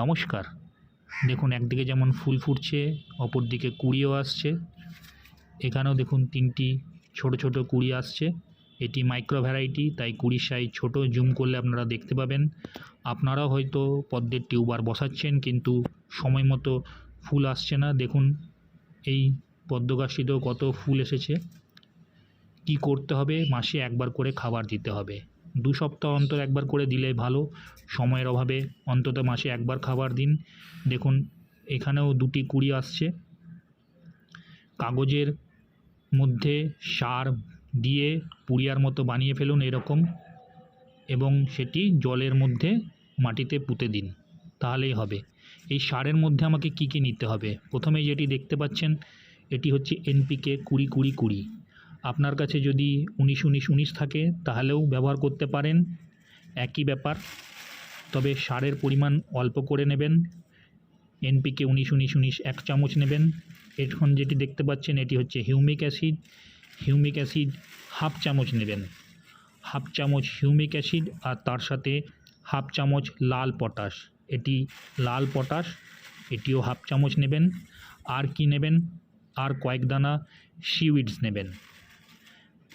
নমস্কার। দেখুন, একদিকে যেমন ফুল ফুটছে অপর দিকে কুঁড়িও আসছে। এখানেও দেখুন তিনটি ছোট ছোট কুড়ি আসছে। এটি মাইক্রো ভ্যারাইটি তাই কুঁড়ির সাইজ ছোট। জুম করলে আপনারা দেখতে পাবেন। আপনারাও হয়তো পদ্মের টিউবার বসাচ্ছেন, কিন্তু সময় মতো ফুল আসছে না। দেখুন, এই পদ্ম গাছটিতেও কত ফুল এসেছে। কি করতে হবে? মাসে একবার করে খাবার দিতে হবে। দু সপ্তাহ অন্তর একবার করে দিলে ভালো। সময়ের অভাবে অন্তত মাসে একবার খাবার দিন। দেখুন, এখানেও দুটি কুড়ি আসছে। কাগজের মধ্যে সার দিয়ে পুড়িয়ার মতো বানিয়ে ফেলুন এরকম এবং সেটি জলের মধ্যে মাটিতে পুঁতে দিন। তাহলেই হবে। এই সারের মধ্যে আমাকে কি কি নিতে হবে? প্রথমে যেটি দেখতে পাচ্ছেন, এটি হচ্ছে এনপিকে কুড়ি কুড়ি কুড়ি। আপনার কাছে যদি উনিশ উনিশ উনিশ থাকে, তাহলেও ব্যবহার করতে পারেন। একই ব্যাপার। তবে সারের পরিমাণ অল্প করে নেবেন। এনপিকে উনিশ উনিশ উনিশ এক চামচ নেবেন। এখন যেটি দেখতে পাচ্ছেন, এটি হচ্ছে humic acid. Humic acid half চামচ নেবেন। হাফ চামচ হিউমিক অ্যাসিড আর তার সাথে হাফ চামচ লাল পটাশ। এটি লাল পটাশ, এটিও হাফ চামচ নেবেন। আর কি নেবেন? আর কয়েক দানা সিউইডস নেবেন।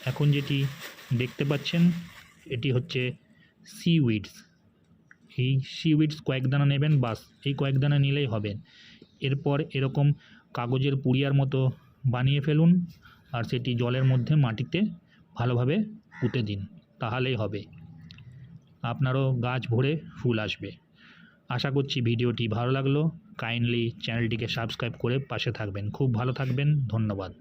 এখন যেটি দেখতে পাচ্ছেন, এটি হচ্ছে সিউইডস এই সিউইডস কয়েক দানা নেবেন, বাস এই কয়েক দানা নিলেই হবে। এরপর এরকম কাগজের পুড়িয়ার মতো বানিয়ে ফেলুন আর সেটি জলের মধ্যে মাটিতে ভালোভাবে পুঁতে দিন, তাহলেই হবে। আপনারও গাছ ভরে ফুল আসবে। আশা করছি ভিডিওটি ভালো লাগল। কাইন্ডলি চ্যানেলটিকে সাবস্ক্রাইব করে পাশে থাকবেন। খুব ভালো থাকবেন। ধন্যবাদ।